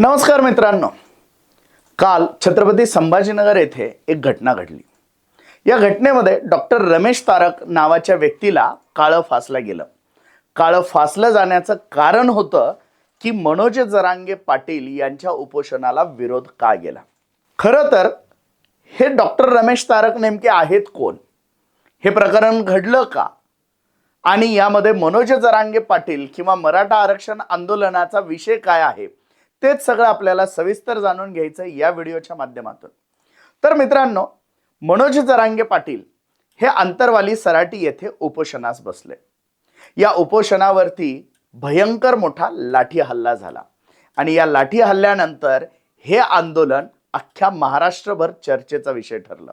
नमस्कार मित्रांनो. काल छत्रपती संभाजीनगर येथे एक घटना घडली. या घटनेमध्ये डॉक्टर रमेश तारक नावाच्या व्यक्तीला काळं फासलं गेलं. काळं फासलं जाण्याचं कारण होतं की मनोज जरांगे पाटील यांच्या उपोषणाला विरोध का गेला? खरं तर हे डॉक्टर रमेश तारक नेमके आहेत कोण? हे प्रकरण घडलं का? आणि यामध्ये मनोज जरांगे पाटील किंवा मराठा आरक्षण आंदोलनाचा विषय काय आहे? तेच सगळं आपल्याला सविस्तर जाणून घ्यायचं या व्हिडिओच्या माध्यमातून. तर मित्रांनो मनोज जरांगे पाटील हे आंतरवाली सराटी येथे उपोषणास बसले. या उपोषणावरती भयंकर मोठा लाठी हल्ला झाला आणि या लाठी हल्ल्यानंतर हे आंदोलन अख्ख्या महाराष्ट्रभर चर्चेचा विषय ठरलं.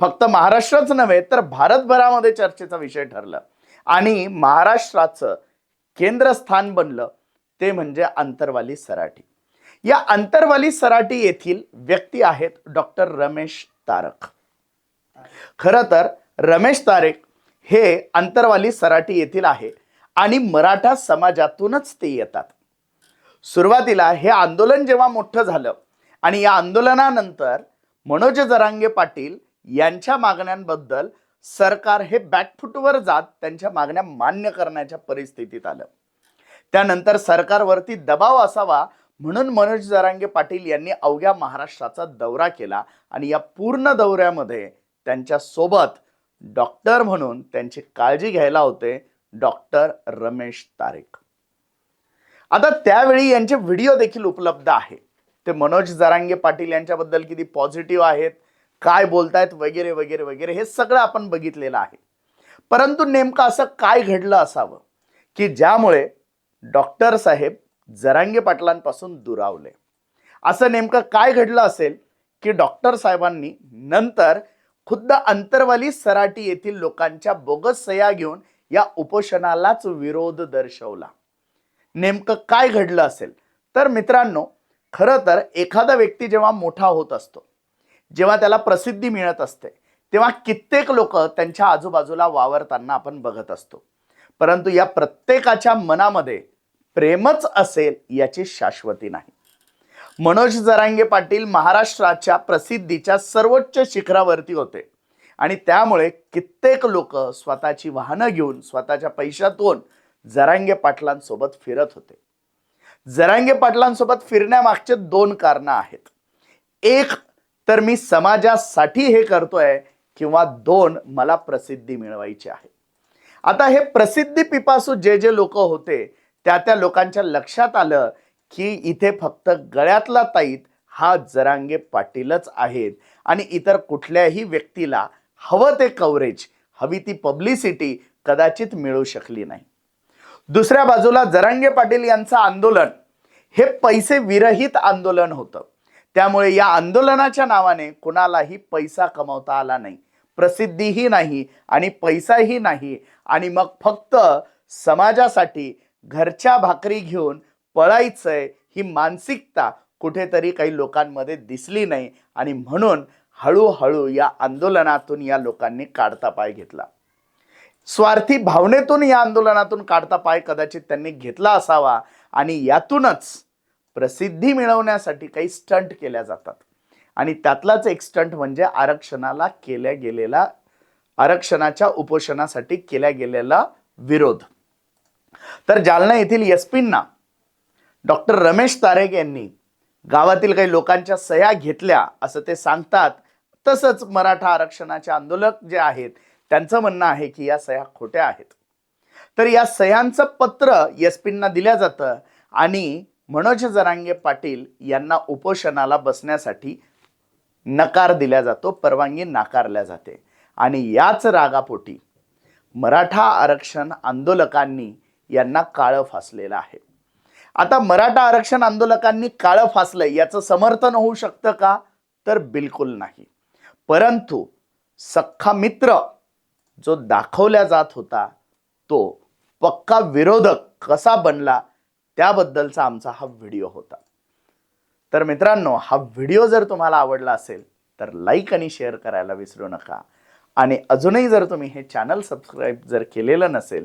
फक्त महाराष्ट्रच नव्हे तर भारतभरामध्ये चर्चेचा विषय ठरलं. आणि महाराष्ट्राचं केंद्रस्थान बनलं ते म्हणजे आंतरवाली सराठी या आंतरवाली सराटी येथील व्यक्ती आहेत डॉक्टर रमेश तारक. खरं तर रमेश तारेक हे आंतरवाली सराटी येथील आहे आणि मराठा समाजातूनच ते येतात. सुरुवातीला हे आंदोलन जेव्हा मोठं झालं आणि या आंदोलनानंतर मनोज जरांगे पाटील यांच्या मागण्यांबद्दल सरकार हे बॅकफुटवर जात त्यांच्या मागण्या मान्य करण्याच्या परिस्थितीत आलं. त्यानंतर सरकारवरती दबाव असावा म्हणून मनोज जरांगे पाटील यांनी अवघ्या महाराष्ट्राचा दौरा केला आणि या पूर्ण दौऱ्यामध्ये त्यांच्यासोबत डॉक्टर म्हणून त्यांची काळजी घ्यायला होते डॉक्टर रमेश तारेक आता त्यावेळी यांचे व्हिडिओ देखील उपलब्ध आहे. ते मनोज जरांगे पाटील यांच्याबद्दल किती पॉझिटिव्ह आहेत काय बोलतायत वगैरे वगैरे वगैरे हे सगळं आपण बघितलेलं आहे. परंतु नेमकं असं काय घडलं असावं की ज्यामुळे डॉक्टर साहेब जरांगे पाटलांपासून दुरावले. असं नेमकं काय घडलं असेल की डॉक्टर साहेबांनी नंतर खुद्द अंतरवाली सराटी येथील लोकांच्या बोगस सह्या घेऊन या उपोषणालाच विरोध दर्शवला. नेमकं काय घडलं असेल? तर मित्रांनो खरं तर एखादा व्यक्ती जेव्हा मोठा होत असतो जेव्हा त्याला प्रसिद्धी मिळत असते तेव्हा कित्येक लोक त्यांच्या आजूबाजूला वावरताना आपण बघत असतो. परंतु या प्रत्येकाच्या मनामध्ये प्रेमच असेल याची शाश्वती नाही. मनोज जरांगे पाटील महाराष्ट्राच्या प्रसिद्धीच्या सर्वोच्च शिखरावरती होते. आणि त्यामुळे कित्येक लोक स्वतःची वाहनं घेऊन स्वतःच्या पैशातून जरांगे पाटलांसोबत फिरत होते. जरांगे पाटलांसोबत फिरण्यामागचे दोन कारणं आहेत. एक तर मी समाजासाठी हे करतोय किंवा दोन मला प्रसिद्धी मिळवायची आहे. आता हे प्रसिद्धी पिपासू जे जे लोक होते त्या त्या लोकांच्या लक्षात आलं की इथे फक्त गळ्यातला ताईत हा जरांगे पाटीलच आहेत. आणि इतर कुठल्याही व्यक्तीला हवं ते कव्हरेज हवी ती पब्लिसिटी कदाचित मिळू शकली नाही. दुसऱ्या बाजूला जरांगे पाटील यांचं आंदोलन हे पैसे विरहित आंदोलन होतं. त्यामुळे या आंदोलनाच्या नावाने कुणालाही पैसा कमवता आला नाही. प्रसिद्धीही नाही आणि पैसाही नाही. आणि मग फक्त समाजासाठी घरच्या भाकरी घेऊन पळायचंय ही मानसिकता कुठेतरी काही लोकांमध्ये दिसली नाही. आणि म्हणून हळूहळू या आंदोलनातून या लोकांनी काढता पाय घेतला. स्वार्थी भावनेतून या आंदोलनातून काढता पाय कदाचित त्यांनी घेतला असावा. आणि यातूनच प्रसिद्धी मिळवण्यासाठी काही स्टंट केल्या जातात. आणि त्यातलाच एक स्टंट म्हणजे आरक्षणाला केल्या गेलेला आरक्षणाच्या उपोषणासाठी केल्या गेलेला विरोध. तर जालना येथील एसपींना डॉक्टर रमेश तारेक यांनी गावातील काही लोकांच्या सह्या घेतल्या असं ते सांगतात. तसंच मराठा आरक्षणाचे आंदोलक जे आहेत त्यांचं म्हणणं आहे की या सह्या खोट्या आहेत. तर या सह्यांचं पत्र एसपींना दिल्या जातं आणि मनोज जरांगे पाटील यांना उपोषणाला बसण्यासाठी नकार दिला जातो परवानगी नाकारल्या जाते. आणि याच रागापोटी मराठा आरक्षण आंदोलकांनी यांना काळं फासलेलं आहे. आता मराठा आरक्षण आंदोलकांनी काळं फासलंय याचं समर्थन होऊ शकतं का? तर बिलकुल नाही. परंतु सख्खा मित्र जो दाखवला जात होता तो पक्का विरोधक कसा बनला त्याबद्दलचा आमचा हा व्हिडिओ होता. तर मित्रांनो हा व्हिडिओ जर तुम्हाला आवडला असेल तर लाईक आणि शेअर करायला विसरू नका. आणि अजूनही जर तुम्ही हे चॅनल सबस्क्राईब जर केलेलं नसेल